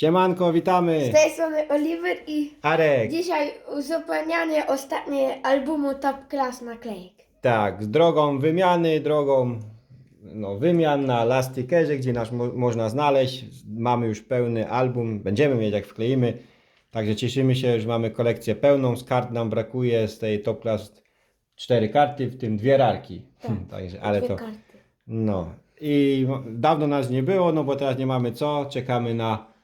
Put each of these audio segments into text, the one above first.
Siemanko, Z witamy! tej strony Oliver i Arek! dzisiaj uzupełnianie ostatnie albumu Top Class naklejek. Tak, z drogą wymiany, drogą no, wymian na Lastikerze, gdzie nas mo można znaleźć. Mamy już pełny album, będziemy mieć jak wkleimy. Także cieszymy się, że mamy kolekcję pełną. Z kart nam brakuje z tej Top Class cztery karty, w tym dwie rarki. Także, ale Dwie to. karty. No i dawno nas nie było, no bo teraz nie mamy co. Czekamy na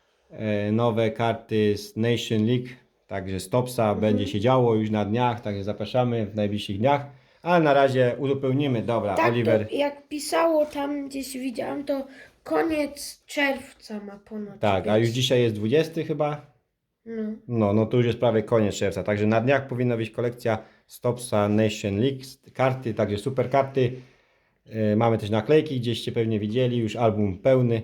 nowe karty z Nation League. Także Stopsa będzie się działo już na dniach, także zapraszamy w najbliższych dniach. Ale na razie uzupełnimy. Dobra, Tak, Oliver. to jak pisało tam gdzieś widziałam, to koniec czerwca ma ponoć Tak, a być. już dzisiaj jest 20 chyba. No. No, no to już jest prawie koniec czerwca. Także na dniach powinna być kolekcja Stopsa Nation League. Karty, także super karty. Yy, mamy też naklejki, gdzieście pewnie widzieli, już album pełny.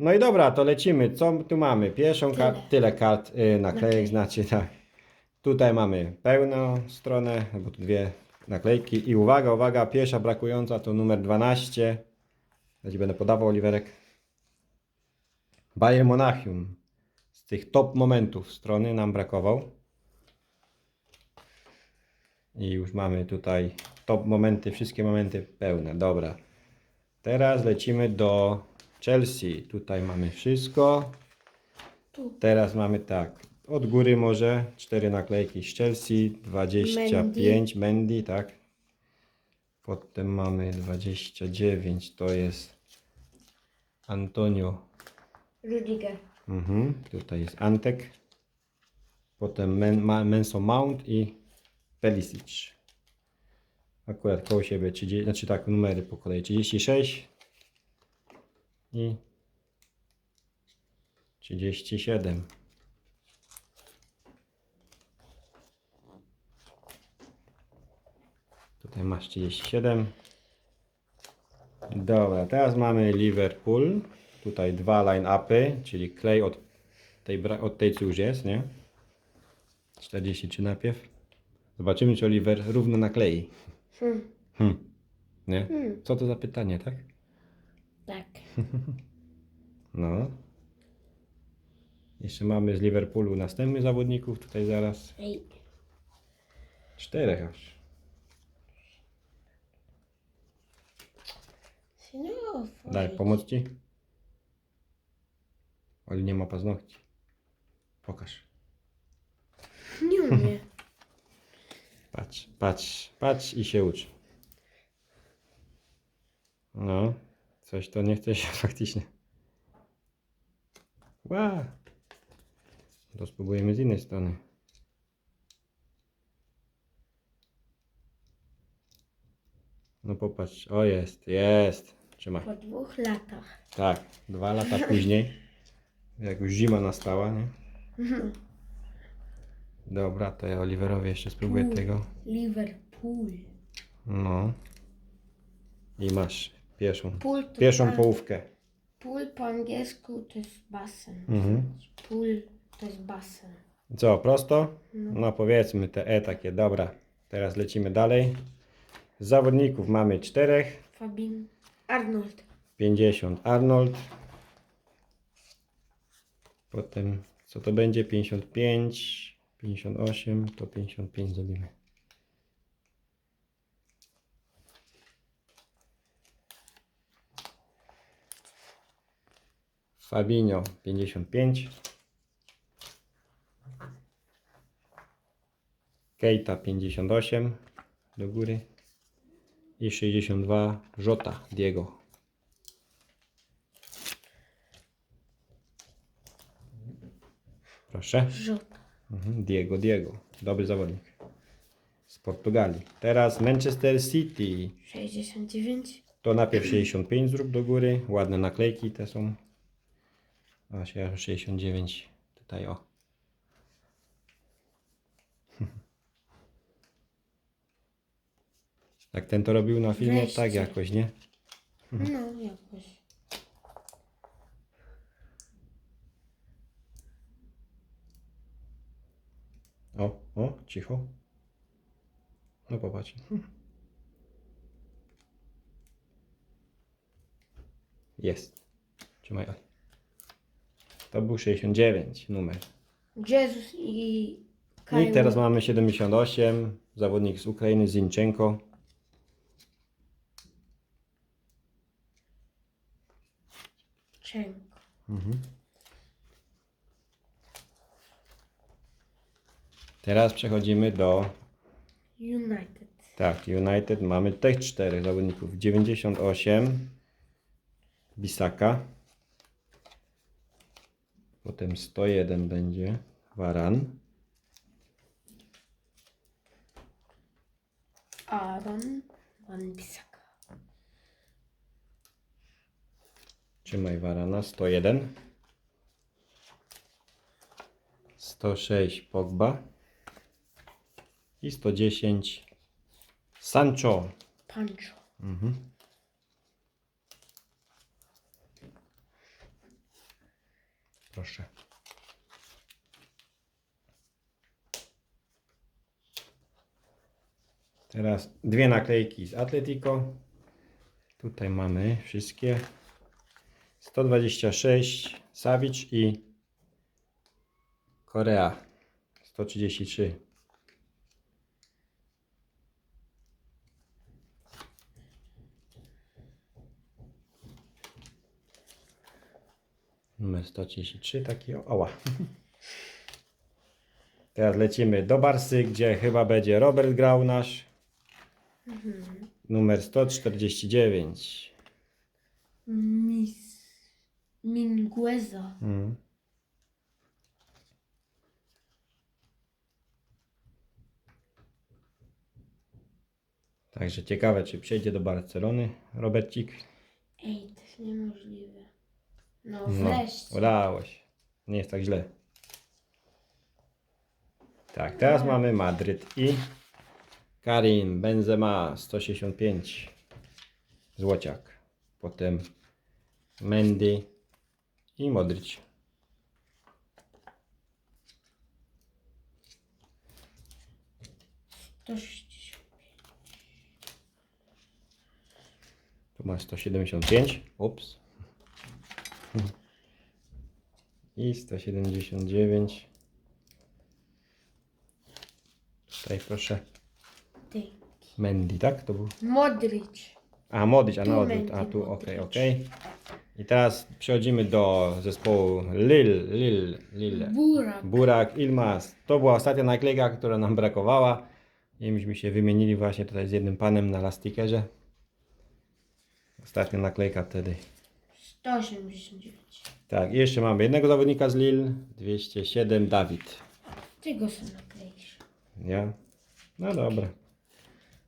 No i dobra, to lecimy. Co tu mamy? Pierwszą Tyle. kart, tyle kart, yy, naklejek, Naklejek. znaczy tak. Tutaj mamy pełną stronę, no bo tu dwie naklejki. I uwaga, uwaga, pierwsza brakująca to numer 12. Ja ci będę podawał, Oliverek. Bayern Monachium. Z tych top momentów strony nam brakował. I już mamy tutaj top momenty, wszystkie momenty pełne. Dobra. Teraz lecimy do Chelsea. Tutaj mamy wszystko. Tu. Teraz mamy tak. Od góry może cztery naklejki z Chelsea, 25 Mendy, tak. Potem mamy 29, to jest Antonio Rudiger. Mhm, tutaj jest Antek. Potem Men, Ma, Menso Mount i Pelisic. Akurat koło siebie 30, znaczy tak, numery po kolei 36 i 37. Tutaj masz 37. Dobra, teraz mamy Liverpool. Tutaj dwa line-upy, czyli klej od tej, od tej co już jest, nie? 43 najpierw. Zobaczymy, czy Oliver równo naklei. Hmm. Hm. Nie? Hmm. Co to za pytanie, tak? Tak. No. Jeszcze mamy z Liverpoolu następnych zawodników, tutaj zaraz. Ej. Czterech aż. No, Daj, pomóc ci? Oli nie ma paznokci. Pokaż. Nie umie. Patrz, patrz, patrz i się ucz. No, coś to nie chce się faktycznie. Ła! To spróbujemy z innej strony. No popatrz, o jest, jest. Trzymaj. Po dwóch latach. Tak, dwa lata później, jak już zima nastała, nie? Dobra, to ja Oliverowi jeszcze spróbuję tego. Liverpool. No. I masz pierwszą, Pool to pierwszą pa- połówkę. Pool po angielsku to jest basen. Mhm. Pool to jest basen. Co, prosto? No. No powiedzmy te E takie, dobra. Teraz lecimy dalej. Z zawodników mamy czterech. Fabin. Arnold. 50 Arnold. Potem co to będzie? 55, 58, to 55 zrobimy. Fabinho 55. Keita 58 do góry. I 62 Jota Diego. Proszę. Rzut. Mhm, Diego, Diego. Dobry zawodnik. Z Portugalii. Teraz Manchester City. 69. To najpierw 65 zrób do góry. Ładne naklejki te są. A się 69 tutaj o. Jak ten to robił na filmie, Wreszcie. tak jakoś, nie? No, jakoś. O, o, cicho. No popatrz. Jest. Trzymaj. Oli. To był 69 numer. Jesus i No I teraz mamy 78. Zawodnik z Ukrainy, Zinchenko. Czenko. Teraz przechodzimy do United. Tak, United mamy tych czterech zawodników. 98 Bisaka. Potem 101 będzie Waran. Aaron Van Bissaka. Trzymaj Warana. 101. 106 Pogba. I 110 Sancho. Pancho. Proszę. Teraz dwie naklejki z Atletico. Tutaj mamy wszystkie. 126 Savic i Korea 133. Numer 133, taki oła. Teraz lecimy do Barsy, gdzie chyba będzie Robert grał nasz. Numer 149. Mis... Mingueza. Mhm. Także ciekawe, czy przejdzie do Barcelony Robercik. Ej, to jest niemożliwe. No No, wreszcie. udało się. Nie jest tak źle. Tak, teraz mamy Madryt i Karim Benzema 165 Złociak. Potem Mendy i Modric. To ś- Tu masz 175. Ups. I 179. Tutaj proszę. Mendy, tak? To był. Modric. A, Modric, a Tu. Mendy, A tu, Modric. okej, okej. I teraz przechodzimy do zespołu Lil, Lil, Lil. Burak. Burak, Ilmaz. To była ostatnia naklejka, która nam brakowała. I myśmy się wymienili właśnie tutaj z jednym panem na lastikerze. Ostatnia naklejka wtedy. 189. Tak, i jeszcze mamy jednego zawodnika z Lille, 207, Dawid. Ty go sobie nakleisz. Ja? No dobra.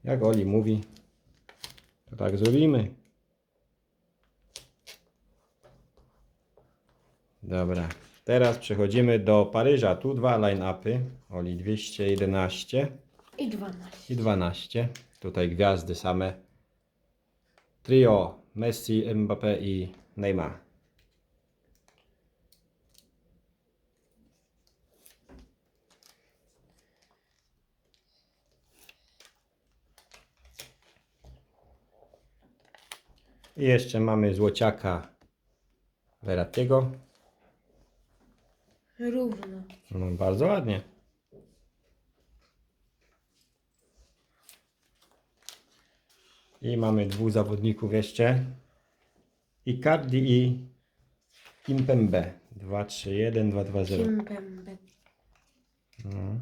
Jak Oli mówi, to tak zrobimy. Dobra, teraz przechodzimy do Paryża. Tu dwa line-upy. Oli 211 I 12. i 12. Tutaj gwiazdy same. Trio Messi, Mbappé i Neymar. I jeszcze mamy złociaka Verrattiego. Równo. No, bardzo ładnie. I mamy dwóch zawodników jeszcze. Icardi i Impembe. 2, 3, 1, 2, 2, 0. Kimpembe. No.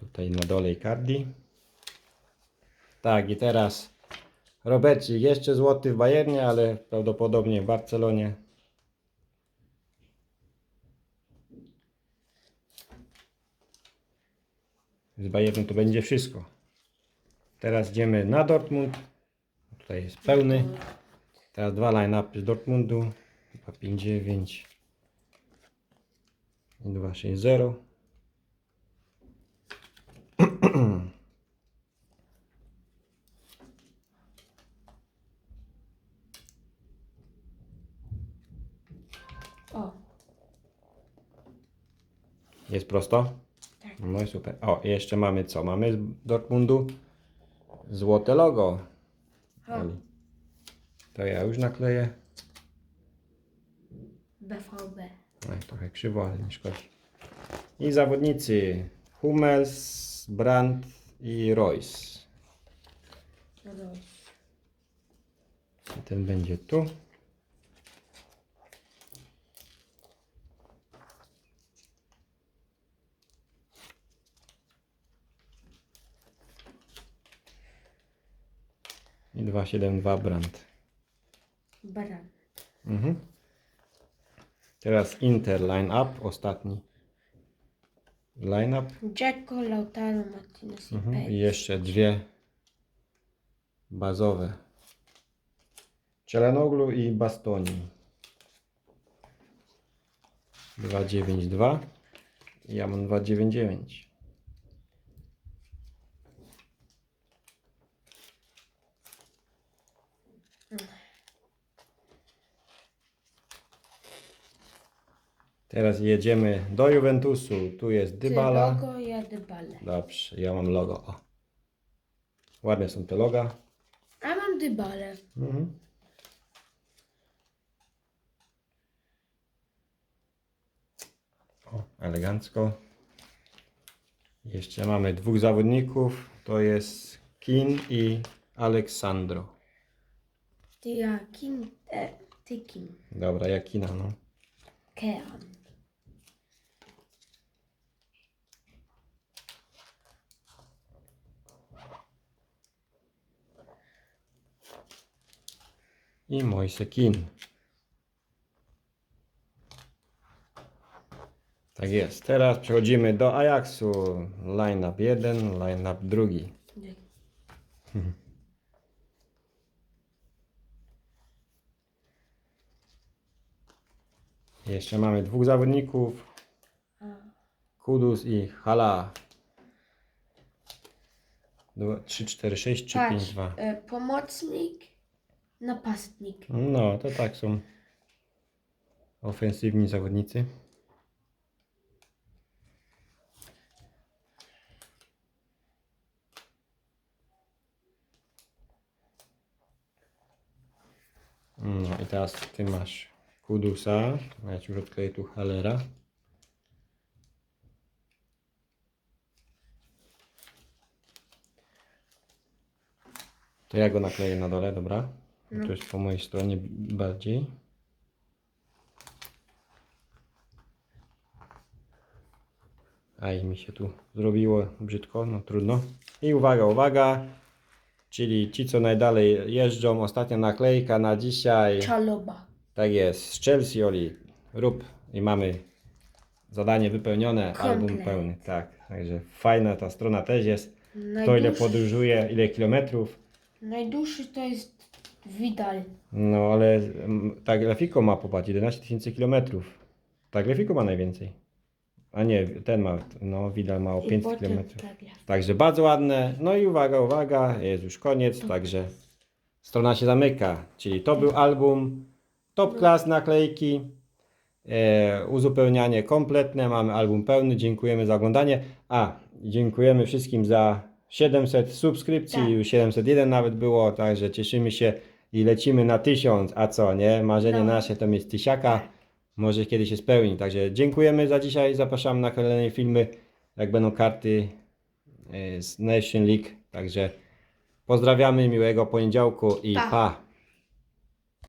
Tutaj na dole Icardi. Tak, i teraz Robercik jeszcze złoty w Bayernie, ale prawdopodobnie w Barcelonie. Z Bayernu to będzie wszystko. Teraz idziemy na Dortmund. Tutaj jest pełny. Teraz dwa line-upy z Dortmundu. 259 i 260. O, Jest prosto? No i super. O, jeszcze mamy co? Mamy z Dortmundu złote logo. O. To ja już nakleję. BVB. Oj, trochę krzywo, ale nie szkodzi. I zawodnicy Hummels, Brandt i Royce. Roz. I ten będzie tu. I 272 Brandt. Bran. Mhm. Teraz Inter line up, ostatni line up. Dzeko, Lautaro, Martinez i Mhm. I jeszcze dwie bazowe. Cielanoglu i Bastoni. 292. Ja mam 299. Teraz jedziemy do Juventusu. Tu jest Ty Dybala. logo, ja Dybale. Dobrze, ja mam logo. O. Ładne są te loga. A mam Dybale. Mhm. O, elegancko. Jeszcze mamy dwóch zawodników. To jest Kin i Aleksandro. Ty ja Kim, e, ty Kim. Dobra, jak Kina, no. Kean. I Moise Kin. Tak jest. Teraz przechodzimy do Ajaxu. Line-up jeden, line-up drugi. Jeszcze mamy dwóch zawodników. Kudus i Hala. 3, 4, 6 czy 5, Patrz, 2. e, pomocnik, napastnik. No, to tak są ofensywni zawodnicy. No i teraz ty masz Kudusa, ja ci już odkleję tu Halera. To ja go nakleję na dole, dobra? To jest po mojej stronie bardziej. Aj, mi się tu zrobiło brzydko, no trudno. I uwaga, uwaga, czyli ci co najdalej jeżdżą, ostatnia naklejka na dzisiaj. Czaloba. Tak jest, z Chelsea Oli, rób i mamy zadanie wypełnione, album Komplet. pełny, tak. Także fajna ta strona też jest. Kto ile Najdłuższy, podróżuje, ile kilometrów. najdłuższy to jest Vidal. No ale mm, ta grafiko ma, popatrz, 11 tysięcy kilometrów. Ta grafiko ma najwięcej. A nie, ten ma, no Widal ma o I 500 potem kilometrów. ta gra. Także bardzo ładne. No i uwaga, uwaga, jest już koniec, także strona się zamyka. Czyli to był album Top Class naklejki. E, uzupełnianie kompletne, mamy album pełny. Dziękujemy za oglądanie. A, dziękujemy wszystkim za 700 subskrypcji, Tak. już 701 nawet było, także cieszymy się i lecimy na 1000. A co, nie? Marzenie No. nasze to mieć tysiaka. Może kiedyś się spełni. Także dziękujemy za dzisiaj. Zapraszamy na kolejne filmy, jak będą karty e, z Nation League. Także pozdrawiamy, miłego poniedziałku i Pa. pa.